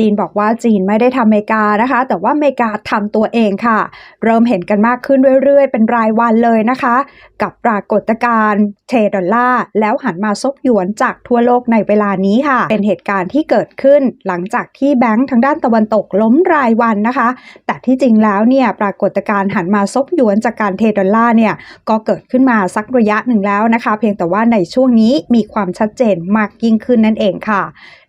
จีนบอกว่าจีนไม่ได้ทำอเมริกานะคะ แต่ว่าอเมริกาทำตัวเองค่ะ เริ่มเห็นกันมากขึ้นเรื่อยๆ เป็นรายวันเลยนะคะ กับปรากฏการณ์เทดอลลาร์แล้วหันมาซบหยวนจากทั่วโลกในเวลานี้ค่ะ เป็นเหตุการณ์ที่เกิดขึ้นหลังจากที่แบงก์ทางด้านตะวันตกล้มรายวันนะคะ แต่ที่จริงแล้วเนี่ยปรากฏการณ์หันมาซบหยวนจากการเทดอลลาร์เนี่ยก็เกิดขึ้นมาสักระยะหนึ่งแล้วนะคะ เพียงแต่ว่าในช่วงนี้มีความชัดเจนมากยิ่งขึ้นนั่นเองค่ะ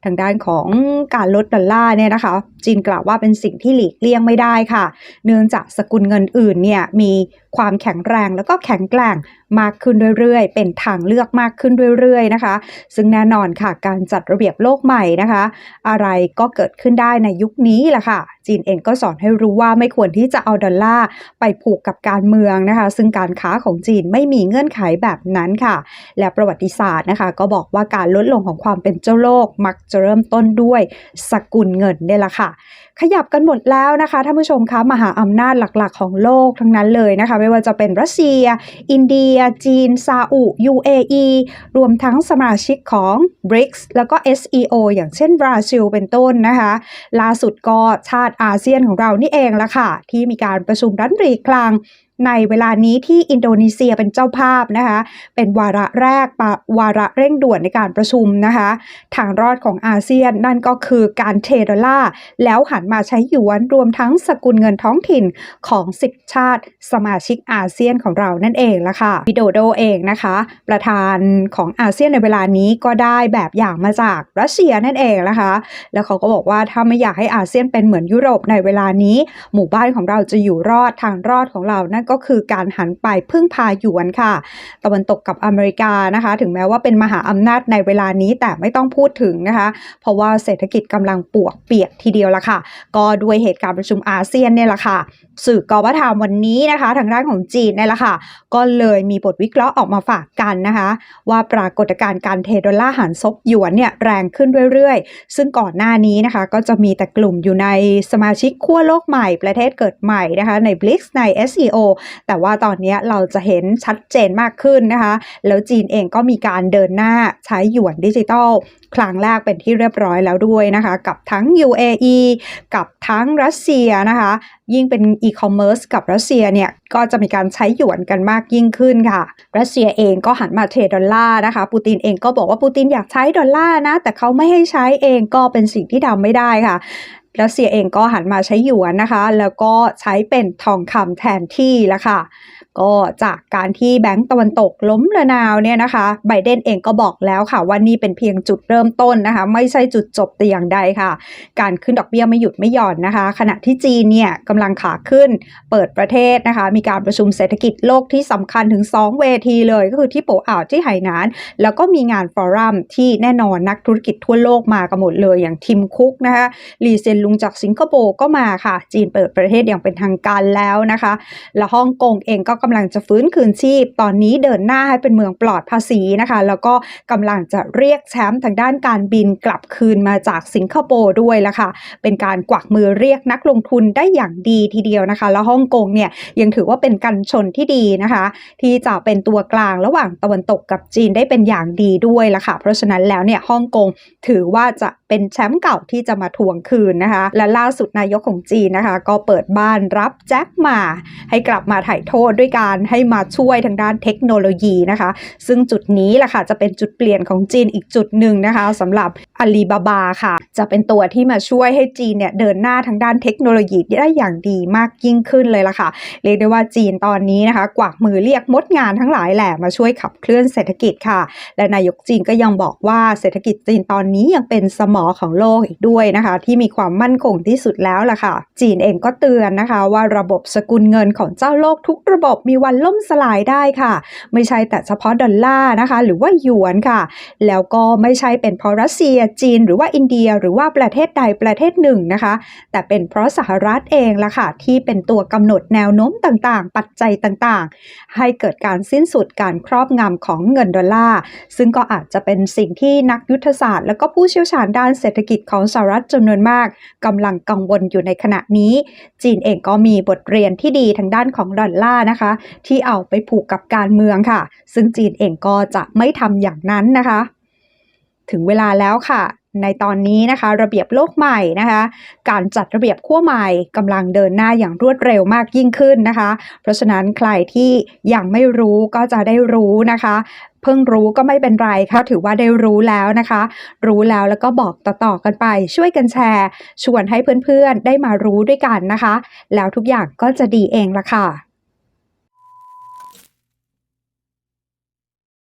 ทางด้านของการลดดอลลาร์เนี่ยนะคะ จีนกล่าวว่าเป็นสิ่งที่หลีกเลี่ยงไม่ได้ค่ะ เนื่องจากสกุลเงินอื่นเนี่ยมีความแข็งแรงแล้วก็แข็งแกร่ง มากขึ้นเรื่อยๆ เป็นทางเลือกมากขึ้นเรื่อยๆนะคะ ซึ่งแน่นอนค่ะการจัดระเบียบโลกใหม่นะคะ อะไรก็เกิดขึ้นได้ในยุคนี้แหละค่ะ จีนเองก็สอนให้รู้ว่าไม่ควรที่จะเอาดอลลาร์ไปผูกกับการเมืองนะคะ ซึ่งการค้าของจีนไม่มีเงื่อนไขแบบนั้นค่ะ และประวัติศาสตร์นะคะ ก็บอกว่าการลดลงของความเป็นเจ้าโลก มักจะเริ่มต้นด้วยสกุลเงินเนี่ยแหละค่ะ ขยับกันหมดแล้วนะคะท่านผู้ชมคะมหาอำนาจหลักๆ ของโลกทั้งนั้นเลยนะคะ ไม่ว่าจะเป็นรัสเซีย อินเดียจีน ซาอุ UAE รวมทั้งสมาชิกของ BRICS แล้วก็ SEO อย่างเช่นบราซิลเป็นต้นนะคะ ล่าสุดก็ชาติอาเซียนของเรานี่เองละค่ะ ที่มีการประชุมรัฐมนตรีกลาง ในเวลานี้ที่อินโดนีเซียเป็นเจ้าภาพนะคะ เป็นวาระแรกวาระเร่งด่วนในการประชุมนะคะ ทางรอดของอาเซียนนั่นก็คือการเทดอลลาร์แล้วหันมาใช้หยวนรวมทั้งสกุลเงินท้องถิ่นของ 10 ชาติสมาชิกอาเซียนของเรานั่นเองละค่ะวิโดโดเองนะคะ ประธานของอาเซียนในเวลานี้ก็ได้แบบอย่างมาจากรัสเซียนั่นเองนะคะ แล้วเขาก็บอกว่าถ้าไม่อยากให้อาเซียนเป็นเหมือนยุโรปในเวลานี้ หมู่บ้านของเราจะอยู่รอดทางรอดของเรานั่นก็คือการหันไปพึ่งพาหยวนค่ะ ตะวันตกกับอเมริกานะคะ ถึงแม้ว่าเป็นมหาอำนาจในเวลานี้แต่ไม่ต้องพูดถึงนะคะ เพราะว่าเศรษฐกิจกำลังปวกเปียกทีเดียวละค่ะ ก็ด้วยเหตุการณ์ประชุมอาเซียนเนี่ยแหละค่ะ สื่อกวัฒนธรรมวันนี้นะคะ ทางด้านของจีนเนี่ยแหละค่ะ ก็เลยมีบทวิเคราะห์ออกมาฝากกันนะคะ ว่าปรากฏการณ์การเทดอลลาร์หันซบหยวนเนี่ยแรงขึ้นเรื่อยๆ ซึ่งก่อนหน้านี้นะคะก็จะมีแต่กลุ่มอยู่ในสมาชิกขั้วโลกใหม่ประเทศเกิดใหม่นะคะใน BRICS ใน SEO แต่ว่าตอนนี้เราจะเห็นชัดเจนมากขึ้นนะคะ แล้วจีนเองก็มีการเดินหน้าใช้หยวนดิจิตอลครั้งแรกเป็นที่เรียบร้อยแล้วด้วยนะคะ กับทั้ง UAE กับทั้งรัสเซียนะคะ ยิ่งเป็นอีคอมเมิร์ซกับรัสเซียเนี่ย ก็จะมีการใช้หยวนกันมากยิ่งขึ้นค่ะ รัสเซียเองก็หันมาเทรดดอลลาร์นะคะ ปูตินเองก็บอกว่าปูตินอยากใช้ดอลลาร์นะ แต่เขาไม่ให้ใช้เองก็เป็นสิ่งที่ทำไม่ได้ค่ะ รัสเซียเองก็หันมาใช้หยวนนะคะ แล้วก็ใช้เป็นทองคำแทนที่ละค่ะ ก็จากการที่แบงก์ตะวันตกล้มระนาวเนี่ยนะคะไบเดนเองก็บอกแล้วค่ะว่านี่เป็นเพียงจุดเริ่มต้นนะคะ ไม่ใช่จุดจบแต่อย่างใดค่ะ การขึ้นดอกเบี้ยไม่หยุดไม่หย่อนนะคะ ขณะที่จีนเนี่ยกำลังขาขึ้นเปิดประเทศนะคะ มีการประชุมเศรษฐกิจโลกที่สำคัญถึง 2 เวทีเลยก็คือที่โปอ่าวที่ไหหนาน แล้วก็มีงานฟอรัมที่แน่นอนนักธุรกิจทั่วโลกมากันหมดเลยอย่างทิมคุกนะคะลีเซนลุงจากสิงคโปร์ก็มาค่ะ จีนเปิดประเทศอย่างเป็นทางการแล้วนะคะ และฮ่องกงเองก็กำลังจะฟื้นคืนชีพ ตอนนี้เดินหน้าให้เป็นเมืองปลอดภาษีนะคะ แล้วก็กำลังจะเรียกแชมป์ทางด้านการบินกลับคืนมาจากสิงคโปร์ด้วยละค่ะ เป็นการกวักมือเรียกนักลงทุนได้อย่างดีทีเดียวนะคะ แล้วฮ่องกงเนี่ยยังถือว่าเป็นกันชนที่ดีนะคะ ที่จะเป็นตัวกลางระหว่างตะวันตกกับจีนได้เป็นอย่างดีด้วยละค่ะ เพราะฉะนั้นแล้วเนี่ยฮ่องกงถือว่าจะ เป็นแชมป์เก่าที่จะมาทวงคืนนะคะ และล่าสุดนายกของจีนนะคะ ก็เปิดบ้านรับแจ็คมา ให้กลับมาถ่ายโทษด้วยการให้มาช่วยทางด้านเทคโนโลยีนะคะ ซึ่งจุดนี้แหละค่ะจะเป็นจุดเปลี่ยนของจีนอีกจุดหนึ่งนะคะสำหรับอาลีบาบาค่ะ จะเป็นตัวที่มาช่วยให้จีนเนี่ยเดินหน้าทางด้านเทคโนโลยีได้อย่างดีมากยิ่งขึ้นเลยล่ะค่ะ เรียกได้ว่าจีนตอนนี้นะคะ กวักมือเรียกมดงานทั้งหลายแหละมาช่วยขับเคลื่อนเศรษฐกิจค่ะ และนายกจีนก็ยังบอกว่าเศรษฐกิจจีนตอนนี้ยังเป็นสมอของโลกอีกด้วยนะคะ ที่มีความมั่นคงที่สุดแล้วล่ะค่ะ จีนเองก็เตือนนะคะ ว่าระบบสกุลเงินของเจ้าโลกทุกระบบมีวันล่มสลายได้ค่ะ ไม่ใช่แต่เฉพาะดอลลาร์นะคะ หรือว่าหยวนค่ะ แล้วก็ไม่ใช่เป็นเพราะรัสเซียจีน หรือว่าอินเดีย หรือว่าประเทศใดประเทศหนึ่งนะคะ แต่เป็นเพราะสหรัฐเองล่ะค่ะ ที่เป็นตัวกำหนดแนวโน้มต่างๆ ปัจจัยต่างๆ ให้เกิดการสิ้นสุดการครอบงำของเงินดอลลาร์ซึ่งก็อาจจะเป็นสิ่งที่นักยุทธศาสตร์ แล้วก็ผู้เชี่ยวชาญด้านานเศรษฐกิจของสหรัฐจำนวนมากกำลังกังวลอยู่ในขณะนี้ จีนเองก็มีบทเรียนที่ดีทางด้านของดอลลาร์นะคะ ที่เอาไปผูกกับการเมืองค่ะ ซึ่งจีนเองก็จะไม่ทำอย่างนั้นนะคะ ถึงเวลาแล้วค่ะในตอนนี้นะคะ ระเบียบโลกใหม่นะคะ การจัดระเบียบขั้วใหม่กำลังเดินหน้าอย่างรวดเร็วมากยิ่งขึ้นนะคะ เพราะฉะนั้นใครที่ยังไม่รู้ก็จะได้รู้นะคะ เพิ่งรู้ก็ไม่เป็นไรค่ะ ถือว่าได้รู้แล้วนะคะ รู้แล้วแล้วก็บอกต่อๆกันไป ช่วยกันแชร์ ชวนให้เพื่อนๆได้มารู้ด้วยกันนะคะ แล้วทุกอย่างก็จะดีเองละค่ะ